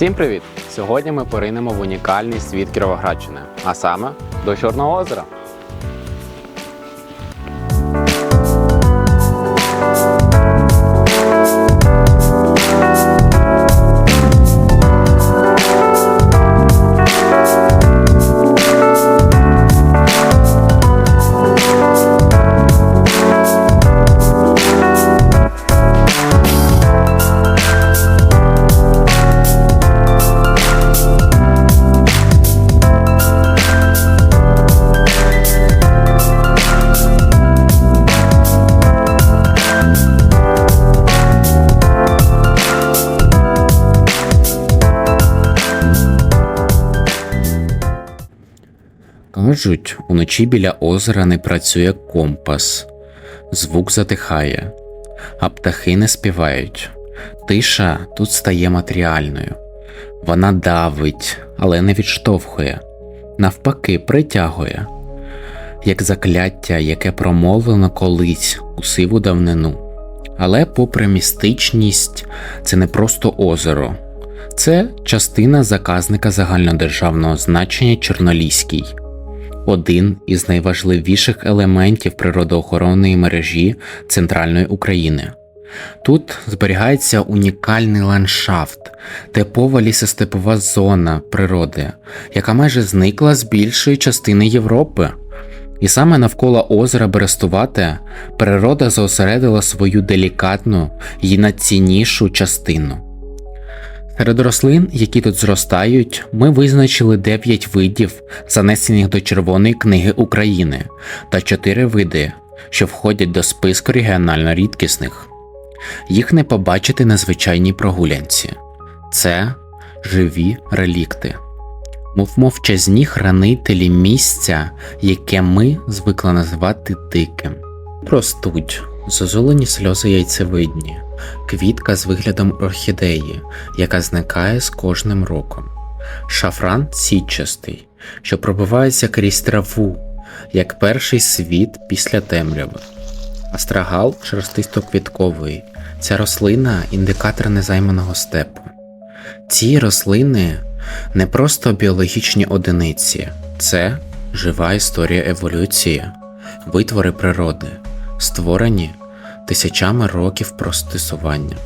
Всім привіт! Сьогодні ми поринемо в унікальний світ Кіровоградщини, а саме до Чорного озера. Кажуть, уночі біля озера не працює компас, звук затихає, а птахи не співають. Тиша тут стає матеріальною. Вона давить, але не відштовхує, навпаки, притягує, як закляття, яке промовлено колись у сиву давнину. Але, попри містичність, це не просто озеро, це частина заказника загальнодержавного значення Чорноліський один із найважливіших елементів природоохоронної мережі центральної України. Тут зберігається унікальний ландшафт, типова лісостепова зона природи, яка майже зникла з більшої частини Європи. І саме навколо озера Берестувате природа зосередила свою делікатну і найціннішу частину. Серед рослин, які тут зростають, ми визначили 9 видів, занесених до Червоної книги України, та 4 види, що входять до списку регіонально рідкісних. Їх не побачити на звичайній прогулянці. Це живі релікти, мов мовчазні хранителі місця, яке ми звикли називати диким. Ростуть зозулені сльози яйцевидні, квітка з виглядом орхідеї, яка зникає з кожним роком, шафран сітчастий, що пробивається крізь траву, як перший світ після темряви, астрагал шерстисто-квітковий. Ця рослина індикатор незайманого степу. Ці рослини не просто біологічні одиниці, це жива історія еволюції, витвори природи, створені тисячами років простисування.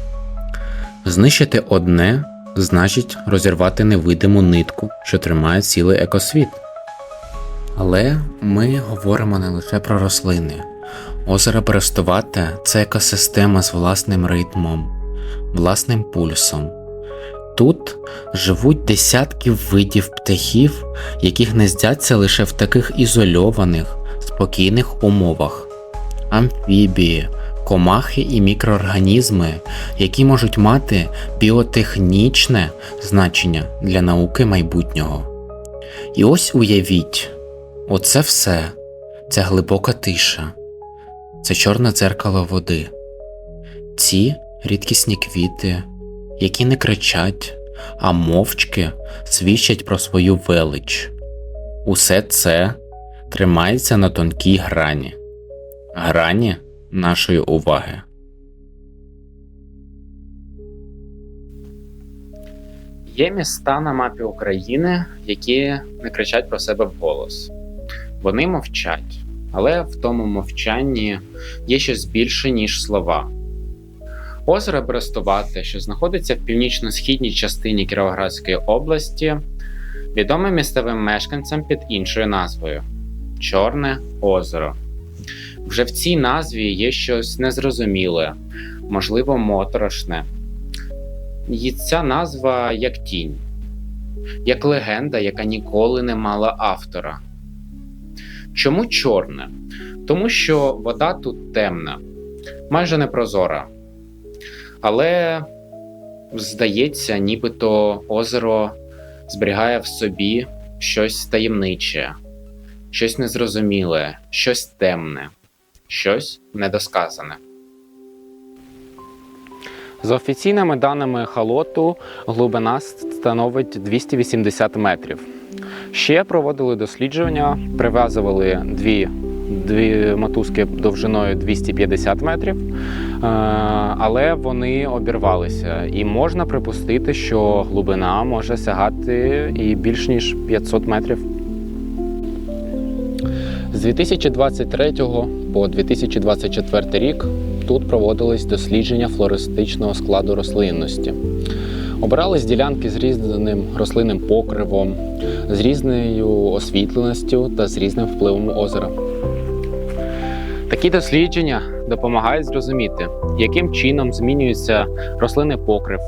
Знищити одне значить розірвати невидиму нитку, що тримає цілий екосвіт. Але ми говоримо не лише про рослини. Озеро Берестувате – це екосистема з власним ритмом, власним пульсом. Тут живуть десятки видів птахів, які гнездяться лише в таких ізольованих, спокійних умовах, амфібії, комахи і мікроорганізми, які можуть мати біотехнічне значення для науки майбутнього. І ось уявіть, оце все, це глибока тиша, це чорне дзеркало води, ці рідкісні квіти, які не кричать, а мовчки свідчать про свою велич. Усе це тримається на тонкій грані, грані нашої уваги. Є міста на мапі України, які не кричать про себе вголос. Вони мовчать, але в тому мовчанні є щось більше, ніж слова. Озеро Берестувате, що знаходиться в північно-східній частині Кіровоградської області, відоме місцевим мешканцям під іншою назвою Чорне озеро. Вже в цій назві є щось незрозуміле, можливо, моторошне. І ця назва як тінь, як легенда, яка ніколи не мала автора. Чому чорне? Тому що вода тут темна, майже непрозора. Але здається, нібито озеро зберігає в собі щось таємниче, щось незрозуміле, щось темне, щось недосказане. За офіційними даними халоту, глибина становить 280 метрів. Ще проводили дослідження, прив'язували дві дві мотузки довжиною 250 метрів, е, але вони обірвалися. І можна припустити, що глибина може сягати і більш ніж 500 метрів. З 2023 по 2024 рік тут проводились дослідження флористичного складу рослинності. Обирались ділянки з різним рослинним покривом, з різною освітленістю та з різним впливом озера. Такі дослідження допомагають зрозуміти, яким чином змінюється рослинний покрив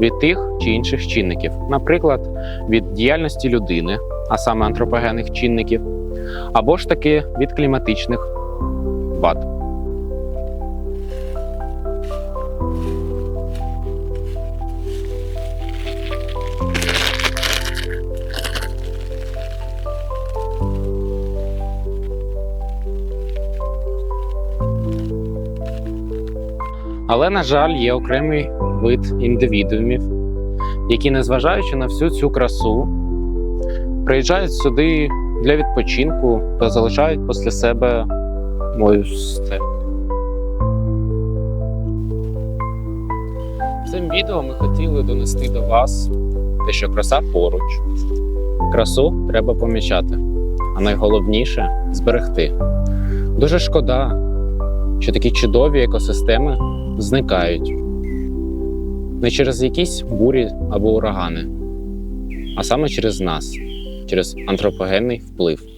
від тих чи інших чинників, наприклад, від діяльності людини, а саме антропогенних чинників, або ж таки від кліматичних вад. Але, на жаль, є окремий вид індивідуумів, які, незважаючи на всю цю красу, приїжджають сюди для відпочинку та залишають після себе мою сцену. Цим відео ми хотіли донести до вас те, що краса поруч. Красу треба помічати, а найголовніше зберегти. Дуже шкода, що такі чудові екосистеми зникають не через якісь бурі або урагани, а саме через нас, через антропогенний вплив.